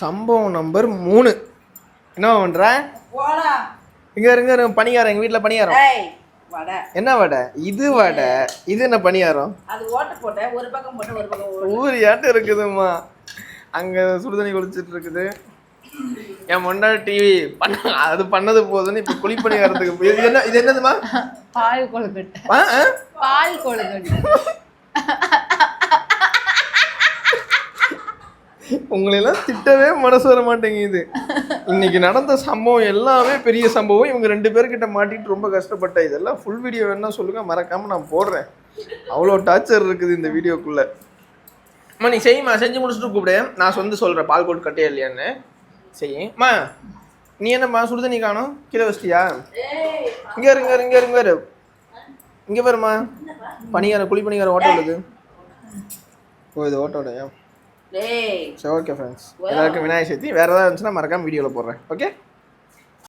சம்பவம் நம்பர் மூணு. என்ன போடா இங்க இருங்க இருங்க, பணியாரம் எங்க வீட்ல பணியாரம். ஏய் வடை. என்ன வடை? இது வடை. இது என்ன பணியாரம்? அது ஓட்ட போட்டேன் ஒரு பக்கம் போட்டு ஒரு பக்கம் ஓட்டு. ஊரியாட்டம் இருக்குதும்மா. அங்க சுடுதண்ணி குளிச்சிட்டு இருக்குது. என் முன்னாடி டிவி பண்ண அது பண்ணது போதுன்னு இப்ப குழிப்பணியாரத்துக்கு போய் இது என்ன இது என்னதுமா பால் கொழுக்கட்டை? பால் கொழுக்கட்டை. உங்களெல்லாம் திட்டவே மனசு வர மாட்டேங்குது. இன்னைக்கு நடந்த சம்பவம் எல்லாமே பெரிய சம்பவம். இவங்க ரெண்டு பேர்கிட்ட மாட்டிட்டு ரொம்ப கஷ்டப்பட்டேன் இதெல்லாம் ஃபுல் வீடியோ வேணா சொல்லுங்க. மறக்காம நான் போடுறேன். அவ்வளோ டார்ச்சர் இருக்குது இந்த வீடியோக்குள்ள அம்மா நீ செய்யுமா செஞ்சு முடிச்சுட்டு கூப்பிடு. நான் சொந்து சொல்கிறேன் பால் கோட் கட்டியா இல்லையான்னு. செய்யும்மா நீ என்னம்மா? சுடுதண்ணி காணும்? கீழே வச்சிட்டியா? இங்கே இருங்க இங்கே இருங்க இங்கே வரும்மா பணியாரம் குழி பணியாரம் ஓட்ட உள்ளது ஓ இது ஓட்டோடையா சரி ஓகே ஃப்ரெண்ட்ஸ் எல்லாருக்கும் விநாயகர் சதுர்த்தி. வேறு ஏதாவது இருந்துச்சுன்னா மறக்காம வீடியோவில் போடுறேன். ஓகே